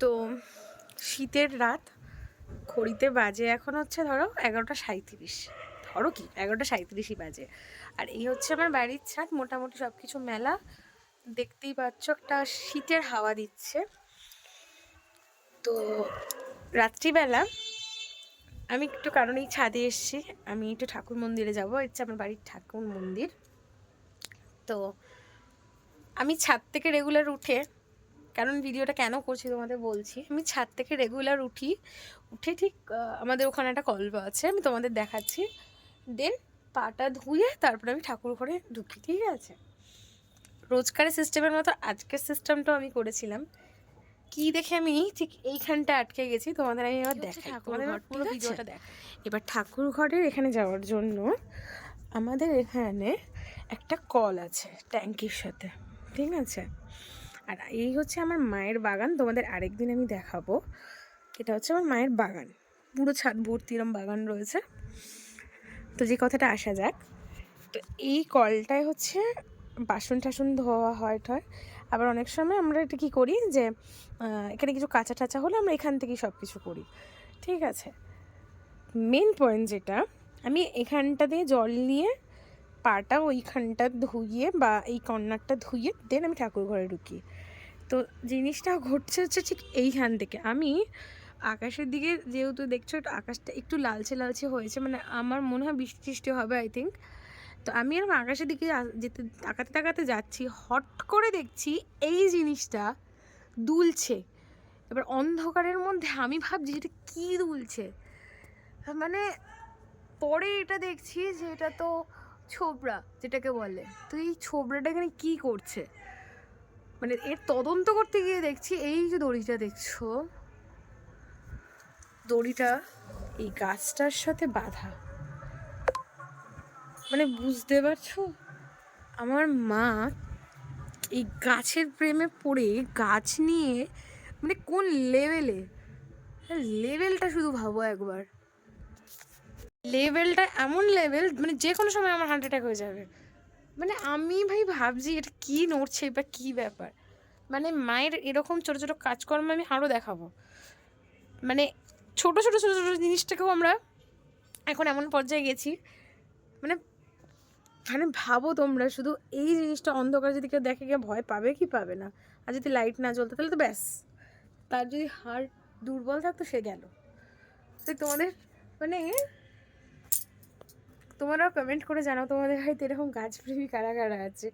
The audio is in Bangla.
তো শীতের রাত ঘড়িতে বাজে এখন হচ্ছে ধরো এগারোটা সাঁইত্রিশ। ধরো কি? এগারোটা সাঁইত্রিশই বাজে। আর এই হচ্ছে আমার বাড়ির ছাদ, মোটামুটি সব কিছু মেলা। দেখতেই পাচ্ছ একটা শীতের হাওয়া দিচ্ছে। তো রাত্রিবেলা আমি একটু কারণ এই ছাদে এসেছি, আমি একটু ঠাকুর মন্দিরে যাব। হচ্ছে আমার বাড়ির ঠাকুর মন্দির। তো আমি ছাদ থেকে রেগুলার উঠে কারণ ভিডিওটা কেন করছি তোমাদের বলছি? আমি ছাদ থেকে রেগুলার উঠি উঠে ঠিক আমাদের ওখানে একটা কল্প আছে আমি তোমাদের দেখাচ্ছি। দেন পাটা ধুয়ে তারপরে আমি ঠাকুর ঘরে ঢুকি ঠিক আছে? রোজকারের সিস্টেমের মতো আজকের সিস্টেমটাও আমি করেছিলাম। কি দেখে আমি ঠিক এইখানটা আটকে গেছি তোমাদের আমি এবার দেখাই। তোমাদের পুরো ভিডিওটা দেখ এবার ঠাকুর ঘরের এখানে যাওয়ার জন্য আমাদের এখানে একটা কল আছে ট্যাঙ্কির সাথে ঠিক আছে? আর এই হচ্ছে আমার মায়ের বাগান, তোমাদের আরেকদিন আমি দেখাবো। এটা হচ্ছে আমার মায়ের বাগান, পুরো ছাদ ভর্তি এরম বাগান রয়েছে। তো যে কথাটা আসা যাক, তো এই কলটায় হচ্ছে বাসন টাসন ধোয়া হয় টয় আবার অনেক সময় আমরা এটা কী করি যে এখানে কিছু কাঁচা টাচা হলে আমরা এখান থেকেই সব কিছু করি, ঠিক আছে? মেন পয়েন্ট যেটা, আমি এখানটা দিয়ে জল নিয়ে পাটা ওইখানটা ধুইয়ে বা এই কর্নারটা ধুইয়ে দেন আমি ঠাকুর ঘরে ঢুকি তো জিনিসটা ঘটছে হচ্ছে ঠিক এইখান থেকে। আমি আকাশের দিকে যেহেতু দেখছ আকাশটা একটু লালচে লালচে হয়েছে মানে আমার মনে হয় বৃষ্টি টিষ্টি হবে আই থিঙ্ক তো আমি এরকম আকাশের দিকে যেতে, তাকাতে তাকাতে যাচ্ছি, হট করে দেখছি এই জিনিসটা দুলছে। এবার অন্ধকারের মধ্যে আমি ভাবছি এটা কী দুলছে? মানে পরে এটা দেখছি যে এটা তো ছোবড়া, যেটাকে বলে। তো এই ছোবড়াটা এখানে কী করছে? মানে এর তদন্ত করতে গিয়ে দেখছি, এই যে দড়িটা দেখছ, দড়িটা এই গাছটার সাথে বাঁধা। মানে বুঝতে পারছ? আমার মা এই গাছের প্রেমে পড়ে গাছ নিয়ে মানে কোন লেভেলে লেভেলটা শুধু ভাবো একবার। লেভেলটা এমন লেভেল মানে যে কোনো সময় আমার হার্ট অ্যাটাক হয়ে যাবে। মানে আমি ভাই ভাবছি এটা কী নড়ছে বা কী ব্যাপার। মানে মায়ের এরকম ছোটো ছোটো কাজকর্ম আমি আরও দেখাবো। মানে ছোটো ছোটো ছোটো ছোটো জিনিসটাকেও আমরা এখন এমন পর্যায়ে গেছি। মানে মানে ভাবো তোমরা শুধু এই জিনিসটা অন্ধকার যদি কেউ দেখে গিয়ে ভয় পাবে কি পাবে না? আর যদি লাইট না জ্বলতো, তাহলে তো ব্যাস। তার যদি হার্ট দুর্বল থাকতো সে গেল। তো তোমাদের মানে তোমরাও কমেন্ট করে জানাও তোমাদের হয়তো এরকম গাছ গাছপ্রেমী কারা কারা আছে।